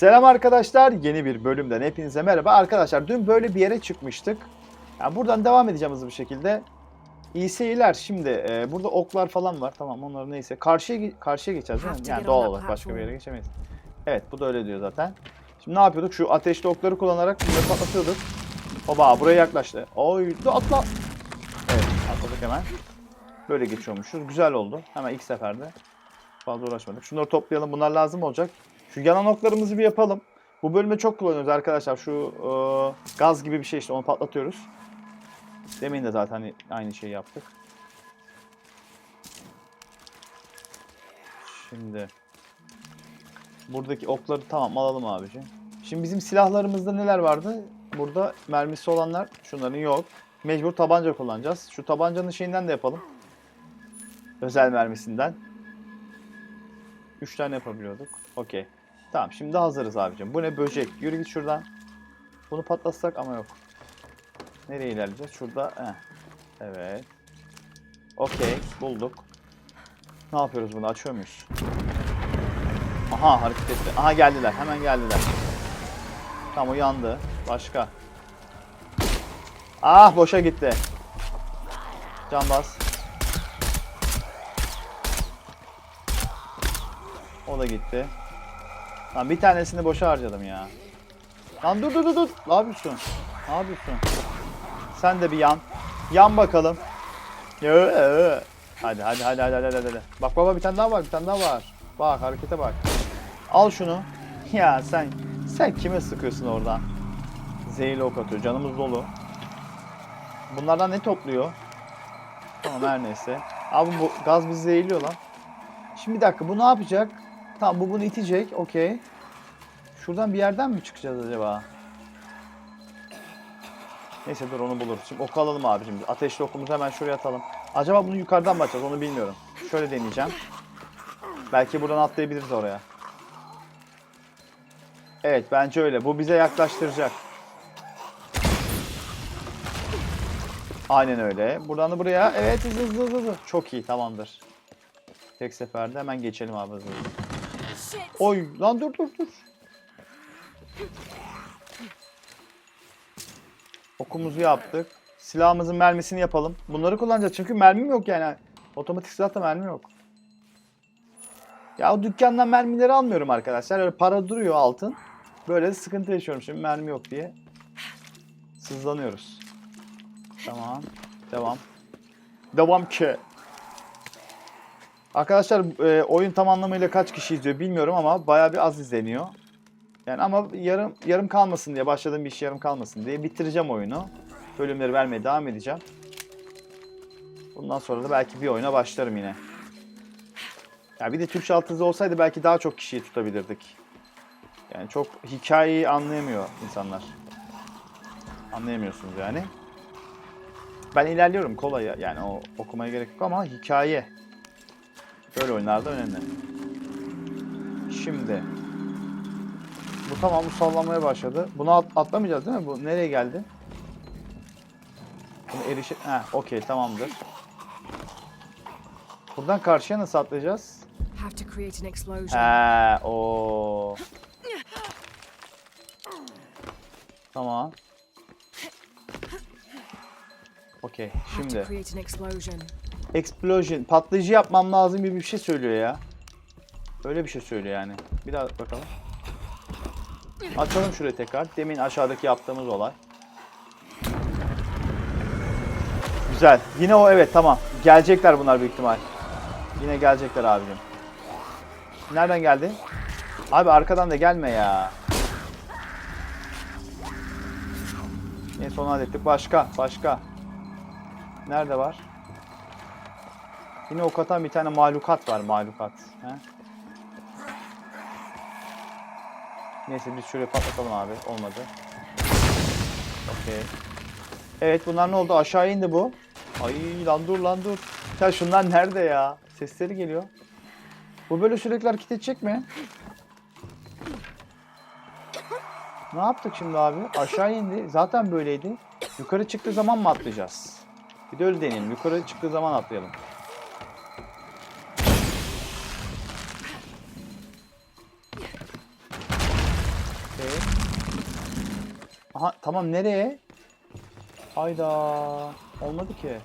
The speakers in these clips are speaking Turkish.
Selam arkadaşlar. Yeni bir bölümden hepinize merhaba. Arkadaşlar dün böyle bir yere çıkmıştık. Yani buradan devam edeceğim hızlı bir şekilde. İyi seyirler. Şimdi e, burada oklar falan var. Tamam onlar neyse. Karşıya karşıya geçeceğiz değil mi? Yani doğal olarak başka bir yere geçemeyiz. Evet bu da öyle diyor zaten. Şimdi ne yapıyorduk? Şu ateşli okları kullanarak bunları patlatıyorduk. Baba buraya yaklaştı. Oy atla. Evet atladık hemen. Böyle geçiyormuşuz. Güzel oldu. Hemen ilk seferde. Fazla uğraşmadık. Şunları toplayalım. Bunlar lazım olacak. Şu yanan oklarımızı bir yapalım. Bu bölümde çok kullanıyoruz arkadaşlar. Şu e, gaz gibi bir şey işte onu patlatıyoruz. Demin de zaten aynı şeyi yaptık. Şimdi buradaki okları tamam alalım abicim. Şimdi bizim silahlarımızda neler vardı? Burada mermisi olanlar şunların yok. Mecbur tabanca kullanacağız. Şu tabancanın şeyinden de yapalım. Özel mermisinden. 3 tane yapabiliyorduk. Okey. Tamam şimdi hazırız abicim. Bu ne böcek? Yürü git şuradan. Bunu patlatsak ama yok. Nereye ilerleyeceğiz? Şurada. Heh. Evet. Okey. Bulduk. Ne yapıyoruz bunu? Açıyor muyuz? Aha hareket etti. Aha geldiler. Hemen geldiler. Tamam o yandı. Başka. Ah boşa gitti. Can. O da gitti. Lan bir tanesini boşa harcadım ya. Lan dur dur dur dur. Ne yapıyorsun? Ne yapıyorsun? Sen de bir yan. Yan bakalım. Hadi hadi hadi hadi hadi. hadi. Bak baba bir tane daha var bir tane daha var. Bak harekete bak. Al şunu. Ya sen sen kime sıkıyorsun oradan? Zehirli ok atıyor. Canımız dolu. Bunlardan ne topluyor? Tamam her neyse. Abi bu gaz bizi zehirliyor lan. Şimdi bir dakika bu ne yapacak? Tamam bu bunu itecek. Okey. Şuradan bir yerden mi çıkacağız acaba? Neyse dur onu buluruz. Şimdi ok alalım abicim. Ateşli okumuzu hemen şuraya atalım. Acaba bunu yukarıdan mı açacağız onu bilmiyorum. Şöyle deneyeceğim. Belki buradan atlayabiliriz oraya. Evet bence öyle. Bu bize yaklaştıracak. Aynen öyle. Buradan da buraya. Evet hızlı hızlı, hızlı. Çok iyi tamamdır. Tek seferde hemen geçelim abi hızlı. hızlı. Oy lan dur dur dur. Okumuzu yaptık. Silahımızın mermisini yapalım. Bunları kullanacağız çünkü mermim yok yani. Otomatik silahta mermi yok. Ya o dükkandan mermileri almıyorum arkadaşlar. Öyle para duruyor altın. Böyle sıkıntı yaşıyorum şimdi mermi yok diye. Sızlanıyoruz. Tamam. Devam. Devam ki. Arkadaşlar e, oyun tam anlamıyla kaç kişi izliyor bilmiyorum ama bayağı bir az izleniyor. Yani ama yarım yarım kalmasın diye başladığım bir iş yarım kalmasın diye bitireceğim oyunu. Bölümleri vermeye devam edeceğim. Bundan sonra da belki bir oyuna başlarım yine. Ya bir de Türkçe alt yazı olsaydı belki daha çok kişiyi tutabilirdik. Yani çok hikayeyi anlayamıyor insanlar. Anlayamıyorsunuz yani. Ben ilerliyorum kolay ya- yani o okumaya gerek yok ama hikaye böyle oyunlarda önemli. Şimdi bu tamam bu sallamaya başladı. Bunu at- atlamayacağız değil mi? Bu nereye geldi? Bunu erişe... Heh okey tamamdır. Buradan karşıya nasıl atlayacağız? He o. Tamam. Okey şimdi. Explosion. Patlayıcı yapmam lazım gibi bir şey söylüyor ya. Öyle bir şey söylüyor yani. Bir daha bakalım. Açalım şurayı tekrar. Demin aşağıdaki yaptığımız olay. Güzel. Yine o evet tamam. Gelecekler bunlar büyük ihtimal. Yine gelecekler abicim. Nereden geldi? Abi arkadan da gelme ya. Neyse onu hallettik. Başka, başka. Nerede var? Yine ok atan bir tane mahlukat var mahlukat. He? Neyse biz şuraya patlatalım abi. Olmadı. Okey. Evet bunlar ne oldu? Aşağı indi bu. Ay lan dur lan dur. Ya şunlar nerede ya? Sesleri geliyor. Bu böyle sürekli hareket edecek mi? Ne yaptık şimdi abi? Aşağı indi. Zaten böyleydi. Yukarı çıktığı zaman mı atlayacağız? Bir de öyle deneyelim. Yukarı çıktığı zaman atlayalım. Aha tamam nereye? Hayda. Olmadı ki.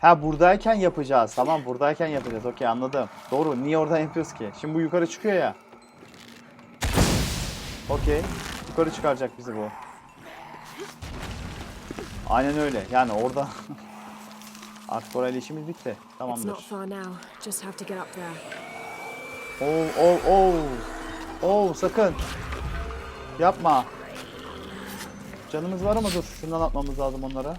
Ha buradayken yapacağız. Tamam buradayken yapacağız. Okey anladım. Doğru. Niye oradan yapıyoruz ki? Şimdi bu yukarı çıkıyor ya. Okey. Yukarı çıkaracak bizi bu. Aynen öyle. Yani orada artık orayla işimiz bitti. Tamamdır. Oo, oo, oo. Oo, sakın. Yapma. Canımız var ama dur. Şundan atmamız lazım onlara.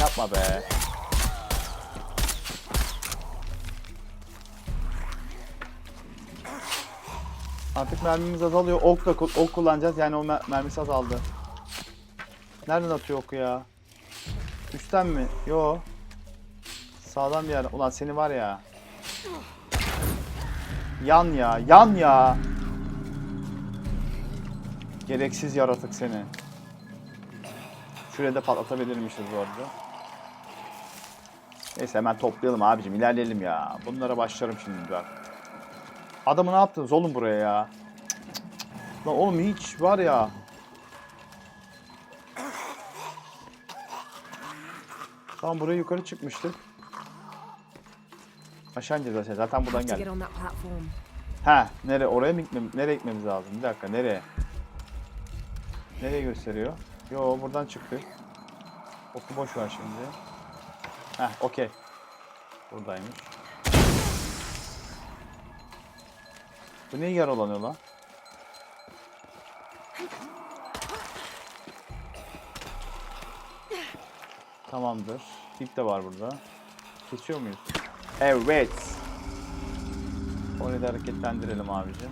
Yapma be. Artık mermimiz azalıyor. Ok da ok kullanacağız. Yani o mer- mermisi azaldı. Nereden atıyor oku ya? Üstten mi? Yo. Sağdan bir yer. Ulan seni var ya. Yan ya, yan ya. Gereksiz yaratık seni. Şuraya da patlatabilirmişiz bu arada. Neyse hemen toplayalım abicim, ilerleyelim ya. Bunlara başlarım şimdi ben. Adamı ne yaptınız oğlum buraya ya? Lan oğlum hiç var ya. Tamam buraya yukarı çıkmıştık. Aşağı ineceğiz aşağı. Zaten buradan geldik. Ha, nereye? Oraya mı gitmem, nereye gitmemiz lazım? Bir dakika, nereye? Nereye gösteriyor? Yo, buradan çıktı. Oku boş ver şimdi. Heh, okey. Buradaymış. Bu niye yaralanıyor lan? Tamamdır. İp de var burada. Kesiyor muyuz? Evet. Orayı da hareketlendirelim abicim.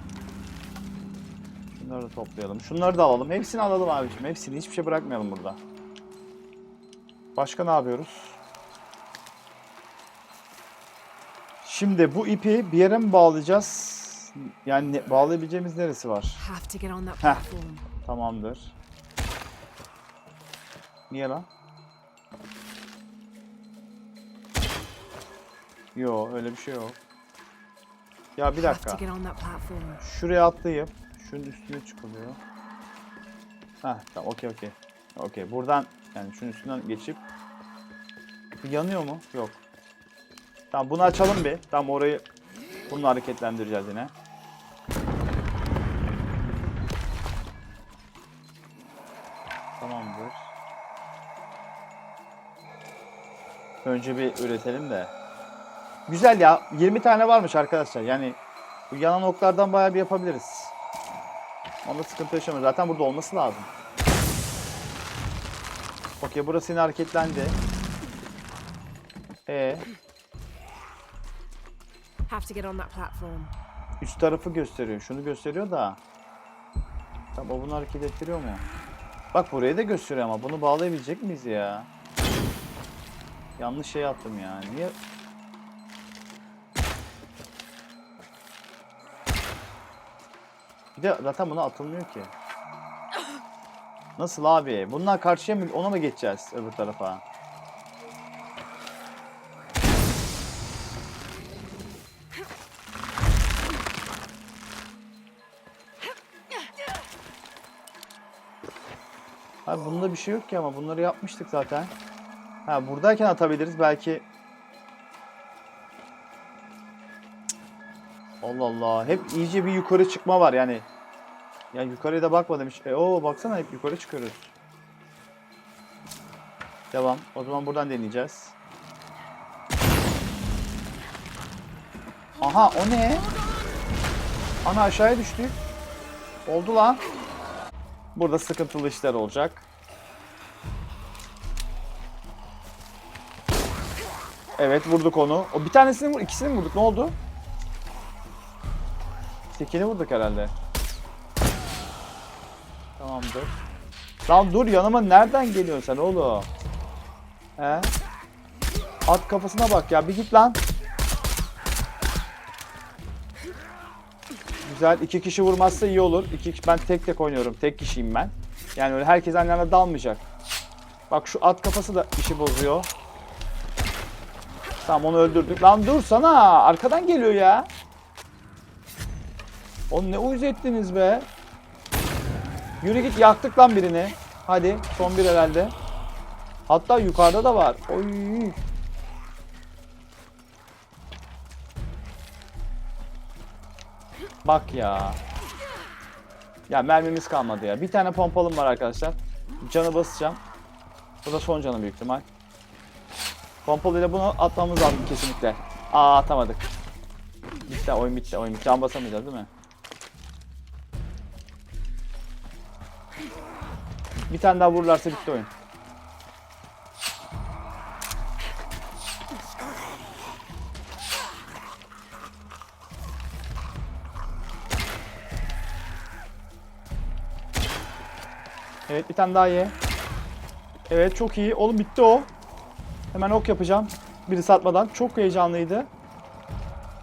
Şunları da toplayalım. Şunları da alalım. Hepsini alalım abicim. Hepsini. Hiçbir şey bırakmayalım burada. Başka ne yapıyoruz? Şimdi bu ipi bir yere mi bağlayacağız? Yani ne- bağlayabileceğimiz neresi var? Heh. Tamamdır. Niye lan? Yo öyle bir şey yok. Ya bir dakika. Şuraya atlayıp şunun üstüne çıkılıyor. Heh tamam okey okey. Okey buradan yani şunun üstünden geçip yanıyor mu? Yok. Tamam bunu açalım bir. Tamam orayı bununla hareketlendireceğiz yine. Tamamdır. Önce bir üretelim de. Güzel ya. 20 tane varmış arkadaşlar. Yani bu yanan oklardan bayağı bir yapabiliriz. Onda sıkıntı yaşamıyoruz. Zaten burada olması lazım. Okey burası yine hareketlendi. E Have to get on that platform. üst tarafı gösteriyor. Şunu gösteriyor da. Tamam o bunu hareket ettiriyor mu? Bak burayı da gösteriyor ama bunu bağlayabilecek miyiz ya? Yanlış şey yaptım ya. Niye? Bir de zaten buna atılmıyor ki. Nasıl abi? Bundan karşıya mı ona mı geçeceğiz öbür tarafa? Abi bunda bir şey yok ki ama bunları yapmıştık zaten. Ha buradayken atabiliriz belki. Allah Allah. Hep iyice bir yukarı çıkma var yani. Ya yukarıya da bakmadım hiç. E o baksana hep yukarı çıkıyoruz. Devam. O zaman buradan deneyeceğiz. Aha o ne? Ana aşağıya düştük. Oldu lan. Burada sıkıntılı işler olacak. Evet vurduk onu. O bir tanesini vur, ikisini mi vurduk? Ne oldu? Tekini vurduk herhalde. Tamamdır. Lan dur yanıma nereden geliyorsun sen oğlum? He? At kafasına bak ya bir git lan. Güzel. iki kişi vurmazsa iyi olur. İki, kişi- ben tek tek oynuyorum. Tek kişiyim ben. Yani öyle herkes anda dalmayacak. Bak şu at kafası da işi bozuyor. Tamam onu öldürdük. Lan dursana. Arkadan geliyor ya. Oğlum ne uyuz ettiniz be. Yürü git yaktık lan birini. Hadi son bir herhalde. Hatta yukarıda da var. Oy. Bak ya. Ya mermimiz kalmadı ya. Bir tane pompalım var arkadaşlar. Canı basacağım. Bu da son canı büyük ihtimal. Pompalıyla bunu atmamız lazım kesinlikle. Aa atamadık. Bitti oyun bitti oyun bitti. Can basamayacağız değil mi? Bir tane daha vururlarsa bitti oyun. Evet bir tane daha ye. Evet çok iyi. Oğlum bitti o. Hemen ok yapacağım. Biri satmadan. Çok heyecanlıydı.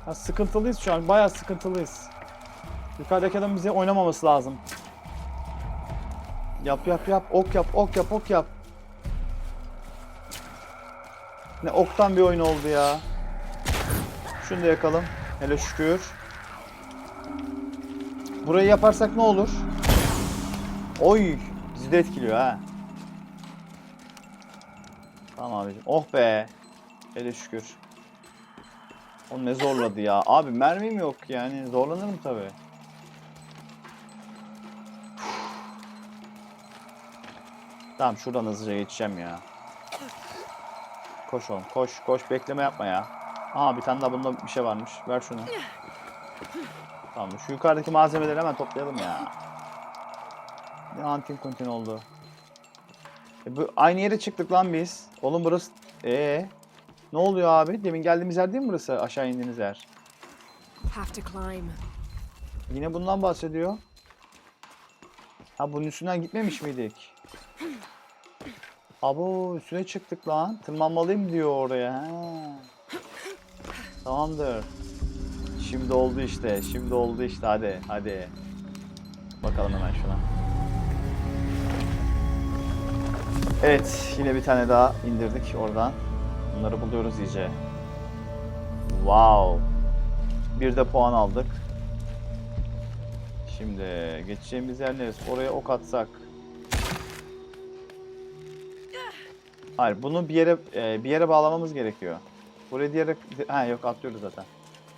Ya, sıkıntılıyız şu an. Bayağı sıkıntılıyız. Yukarıdaki adam bize oynamaması lazım. Yap yap yap. Ok yap ok yap ok yap. Ne oktan bir oyun oldu ya. Şunu da yakalım. Hele şükür. Burayı yaparsak ne olur? Oy! Bizi de etkiliyor ha. Tamam abicim. Oh be. Hele şükür. O ne zorladı ya. Abi mermim yok yani. Zorlanırım tabi. Tamam şuradan hızlıca geçeceğim ya. Koş oğlum koş koş bekleme yapma ya. Aha bir tane daha bunda bir şey varmış. Ver şunu. Tamam şu yukarıdaki malzemeleri hemen toplayalım ya. Ne antin kuntin oldu. E bu, aynı yere çıktık lan biz. Oğlum burası... Ee, Ne oluyor abi? Demin geldiğimiz yer değil mi burası? Aşağı indiğiniz yer. Yine bundan bahsediyor. Ha bunun üstünden gitmemiş miydik? Abo üstüne çıktık lan. Tırmanmalıyım diyor oraya. Ha. Tamamdır. Şimdi oldu işte. Şimdi oldu işte. Hadi hadi. Bakalım hemen şuna. Evet. Yine bir tane daha indirdik oradan. Bunları buluyoruz iyice. Wow. Bir de puan aldık. Şimdi geçeceğimiz yer neresi? Oraya ok atsak. Hayır, bunu bir yere e, bir yere bağlamamız gerekiyor. Buraya diğer ha yok atlıyoruz zaten.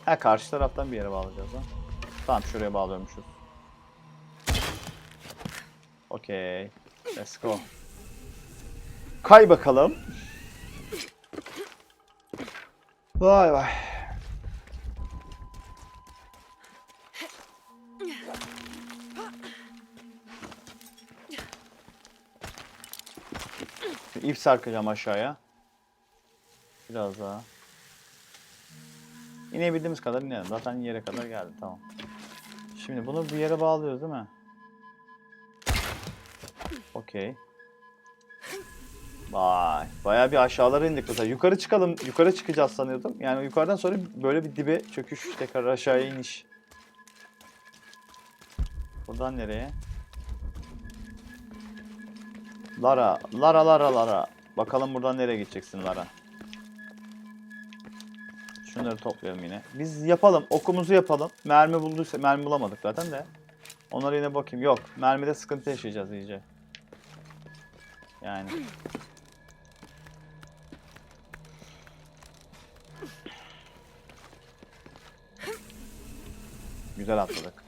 Ha karşı taraftan bir yere bağlayacağız lan. Tamam şuraya bağlıyormuşuz. Okey. Let's go. Kay bakalım. Vay vay. İp sarkacağım aşağıya. Biraz daha. İnebildiğimiz kadar inelim. Zaten yere kadar geldi. Tamam. Şimdi bunu bir yere bağlıyoruz değil mi? Okey. Vay. Bayağı bir aşağılara indik mesela. Yukarı çıkalım. Yukarı çıkacağız sanıyordum. Yani yukarıdan sonra böyle bir dibe çöküş. Tekrar aşağıya iniş. Buradan nereye? Lara, Lara, Lara, Lara. Bakalım buradan nereye gideceksin Lara. Şunları toplayalım yine. Biz yapalım, okumuzu yapalım. Mermi bulduysa, mermi bulamadık zaten de. Onlara yine bakayım. Yok, mermide sıkıntı yaşayacağız iyice. Yani. Güzel atladık.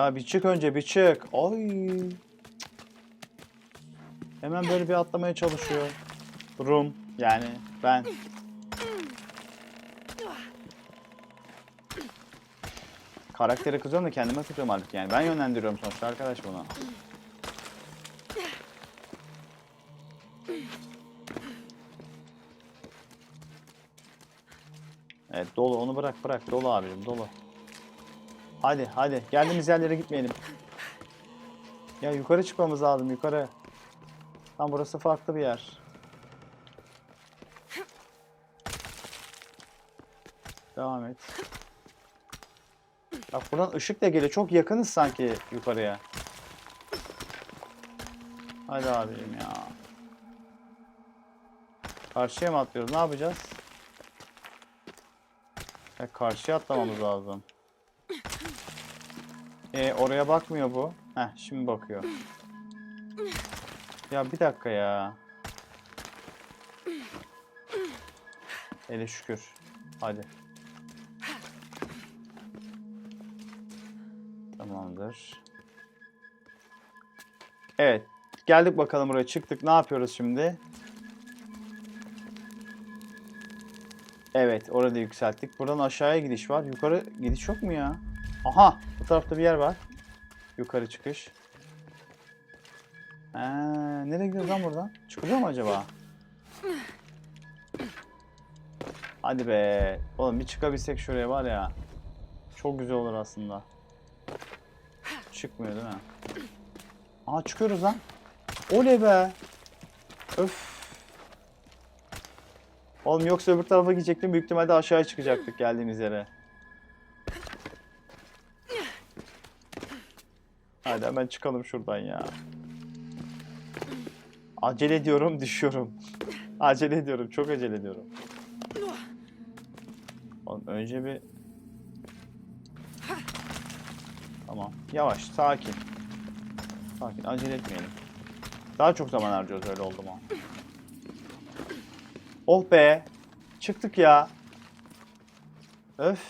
Ya bir çık önce bir çık. Ay. Hemen böyle bir atlamaya çalışıyor. Rum yani ben. Karaktere kızıyorum da kendime kızıyorum artık yani. Ben yönlendiriyorum sonuçta arkadaş bunu. Evet dolu onu bırak bırak dolu abicim dolu. Hadi hadi geldiğimiz yerlere gitmeyelim. Ya yukarı çıkmamız lazım yukarı. Tam burası farklı bir yer. Devam et. Bak buradan ışık da geliyor. Çok yakınız sanki yukarıya. Hadi abim ya. Karşıya mı atlıyoruz? Ne yapacağız? Ya karşıya atlamamız lazım. E oraya bakmıyor bu. Heh şimdi bakıyor. Ya bir dakika ya. Hele şükür. Hadi. Tamamdır. Evet. Geldik bakalım buraya çıktık. Ne yapıyoruz şimdi? Evet. Orada yükselttik. Buradan aşağıya gidiş var. Yukarı gidiş yok mu ya? Aha. Bu tarafta bir yer var. Yukarı çıkış. Ee, nereye gidiyoruz lan buradan? Çıkılıyor mu acaba? Hadi be. Oğlum bir çıkabilsek şuraya var ya. Çok güzel olur aslında. Çıkmıyor değil mi? Aha çıkıyoruz lan. Oley be. Öf. Oğlum yoksa öbür tarafa gidecektim. Büyük ihtimalle aşağıya çıkacaktık geldiğimiz yere. Hadi hemen çıkalım şuradan ya. Acele ediyorum, düşüyorum. Acele ediyorum, çok acele ediyorum. Oğlum önce bir... Tamam, yavaş, sakin. Sakin, acele etmeyelim. Daha çok zaman harcıyoruz öyle oldu mu? Oh be! Çıktık ya. Öf.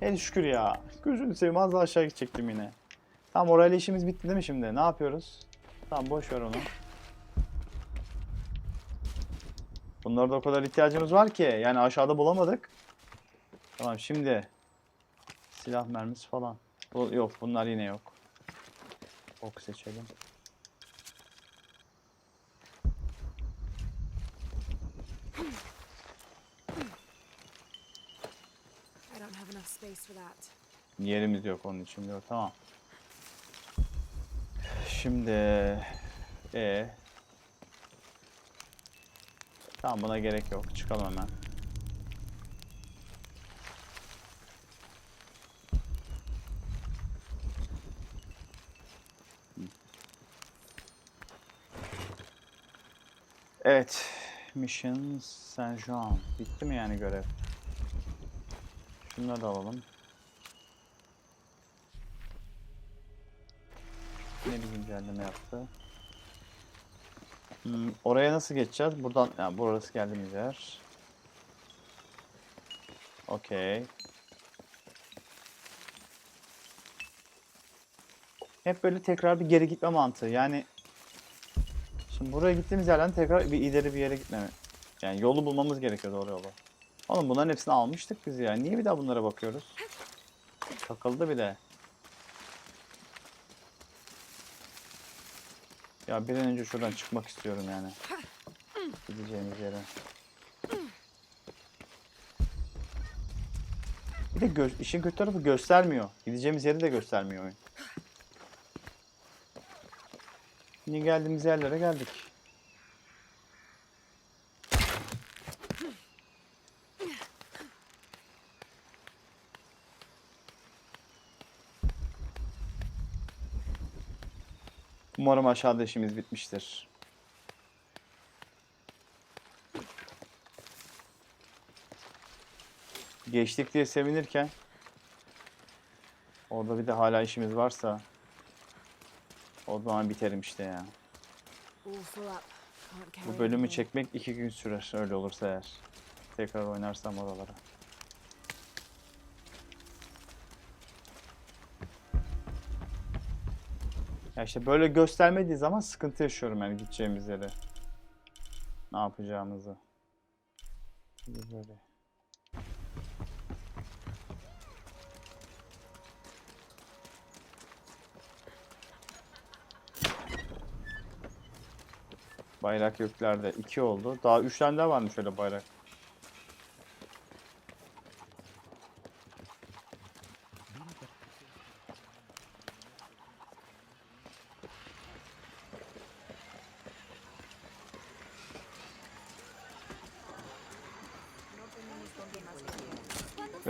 Hele şükür ya. Gözünü seveyim az daha aşağı gidecektim yine. Tamam orayla işimiz bitti değil mi şimdi? Ne yapıyoruz? Tamam boş ver onu. Bunlarda o kadar ihtiyacımız var ki. Yani aşağıda bulamadık. Tamam şimdi. Silah mermisi falan. Bu, yok bunlar yine yok. Ok seçelim. I don't have enough space for that. Yerimiz yok onun için diyor. Tamam. Şimdi e Tamam buna gerek yok. Çıkalım hemen. Evet. Mission Saint Jean. Bitti mi yani görev? Şunları da alalım. Yeni bir güncelleme yaptı. Hmm, oraya nasıl geçeceğiz? Buradan, yani burası geldiğimiz yer. Okey. Hep böyle tekrar bir geri gitme mantığı. Yani şimdi buraya gittiğimiz yerden tekrar bir ileri bir yere gitmeme. Yani yolu bulmamız gerekiyor doğru yolu. Oğlum bunların hepsini almıştık biz ya. Niye bir daha bunlara bakıyoruz? Takıldı bir de. Ya bir an önce şuradan çıkmak istiyorum yani. Gideceğimiz yere. Bir de gö- işin kötü tarafı göstermiyor. Gideceğimiz yeri de göstermiyor oyun. Yine geldiğimiz yerlere geldik. Umarım aşağıda işimiz bitmiştir. Geçtik diye sevinirken orada bir de hala işimiz varsa o zaman biterim işte ya. Bu bölümü çekmek iki gün sürer öyle olursa eğer. Tekrar oynarsam oralara. Ya işte böyle göstermediği zaman sıkıntı yaşıyorum yani gideceğimiz yere. Ne yapacağımızı. Böyle. Bayrak göklerde. iki oldu. Daha üç tane daha varmış öyle bayrak.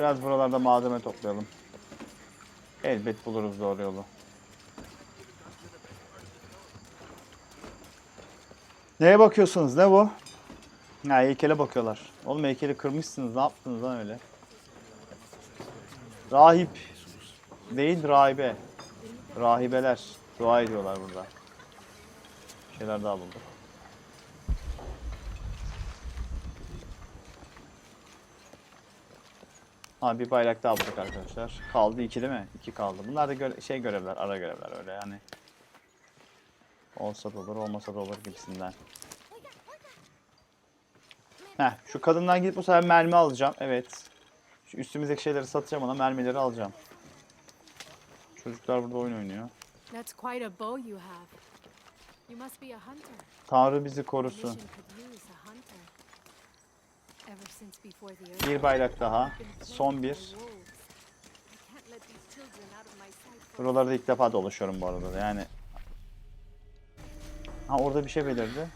Biraz buralarda malzeme toplayalım. Elbet buluruz doğru yolu. Neye bakıyorsunuz? Ne bu? Ha heykele bakıyorlar. Oğlum heykeli kırmışsınız. Ne yaptınız lan öyle? Rahip. Değil rahibe. Rahibeler. Dua ediyorlar burada. Bir şeyler daha bulduk. Ha bir bayrak daha bulduk arkadaşlar. Kaldı iki değil mi? İki kaldı. Bunlar da göre- şey görevler, ara görevler öyle yani. Olsa da olur, olmasa da olur gibisinden. Heh, şu kadından gidip bu sefer mermi alacağım. Evet. Şu üstümüzdeki şeyleri satacağım ona, mermileri alacağım. Çocuklar burada oyun oynuyor. Tanrı bizi korusun. Bir bayrak daha. Son bir. Buralarda ilk defa dolaşıyorum bu arada da yani. Ha orada bir şey belirdi.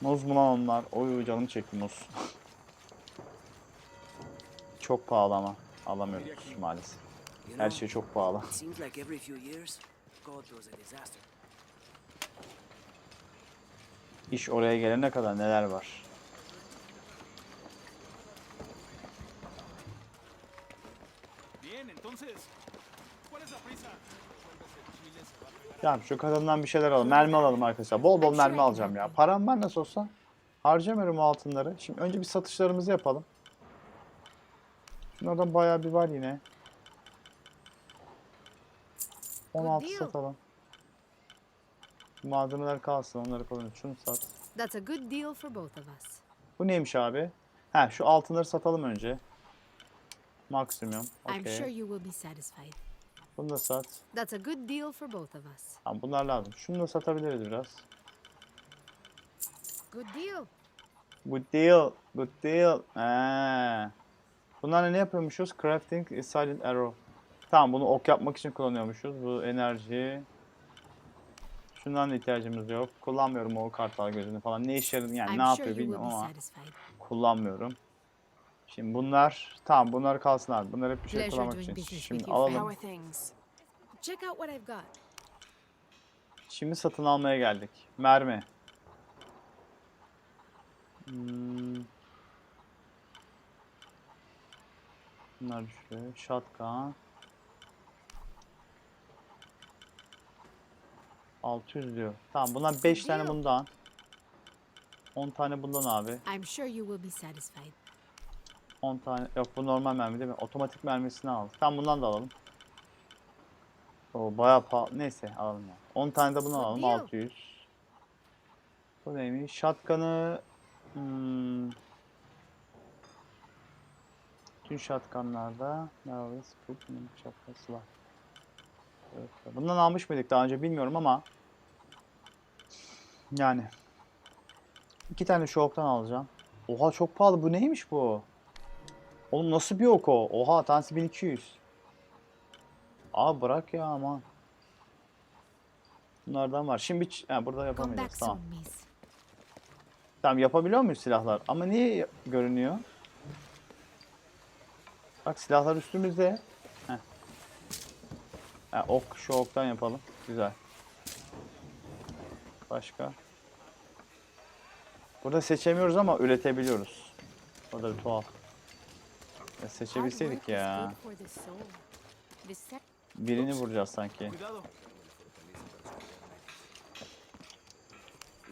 Muz mu lan onlar? Oy canım çekti muz. çok pahalı ama. Alamıyoruz maalesef. Her şey çok pahalı. İş oraya gelene kadar neler var. Tamam şu kadından bir şeyler alalım. Mermi alalım arkadaşlar. Bol bol mermi alacağım ya. Param var nasıl olsa. Harcamıyorum o altınları. Şimdi önce bir satışlarımızı yapalım. Şunlardan bayağı bir var yine. 16 deal. satalım. Malzemeler kalsın onları kullanırız. Şunu sat. That's a good deal for both of us. Bu neymiş abi? Ha şu altınları satalım önce. Maksimum. I'm sure you will be satisfied. Bunu da sat. That's a good deal for both of us. Tamam bunlar lazım. Şunu da satabiliriz biraz. Good deal. Good deal. Good deal. Ee. Bunlarla ne yapıyormuşuz? Crafting a silent arrow. Tamam bunu ok yapmak için kullanıyormuşuz. Bu enerji. Şundan da ihtiyacımız yok. Kullanmıyorum o kartal gözünü falan. Ne işe yarar yani I'm ne yapıyor bilmiyorum ama kullanmıyorum. Şimdi bunlar tamam bunlar kalsın abi. Bunlar hep bir şey kullanmak için. Şimdi alalım. Şimdi satın almaya geldik. Mermi. Hmm. Bunlar düşüyor. Shotgun. 600 diyor. Tamam bundan 5 tane bundan. 10 tane bundan abi. I'm sure you will be satisfied. 10 tane. Yok bu normal mermi değil mi? Otomatik mermisini al. Tamam bundan da alalım. O bayağı pahalı. Neyse alalım ya. 10 tane de bunu alalım. deal. 600. Bu neymiş? Shotgun'ı hmm, Tüm Merhaba, scoop, hmm, shotgun, silah. Evet, bundan almış mıydık daha önce bilmiyorum ama yani iki tane şu oktan alacağım. Oha çok pahalı. Bu neymiş bu? Oğlum nasıl bir ok o? Oha tanesi 1200. Aa bırak ya aman. Bunlardan var. Şimdi hiç- ha, burada yapamayacağız. Tamam. Tamam yapabiliyor muyuz silahlar? Ama niye görünüyor? Bak silahlar üstümüzde. Ha, ok şu oktan yapalım. Güzel. Başka? Burada seçemiyoruz ama üretebiliyoruz. O da bir tuhaf. Ya seçebilseydik ya. Birini vuracağız sanki. You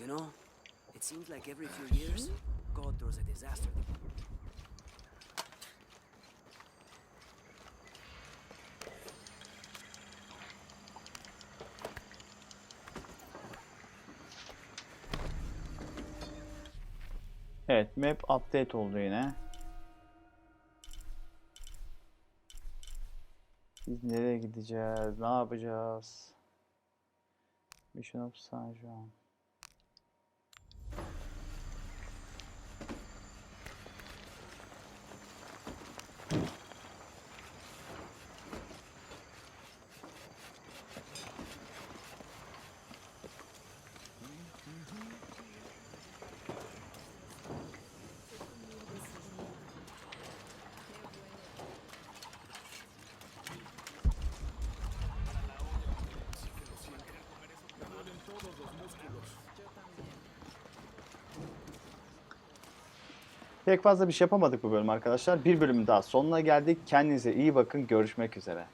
know, it seems like every few years, God throws a disaster. Evet, map update oldu yine. Biz nereye gideceğiz? Ne yapacağız? Mission of San Juan. Pek fazla bir şey yapamadık bu bölüm arkadaşlar. Bir bölümün daha sonuna geldik. Kendinize iyi bakın. Görüşmek üzere.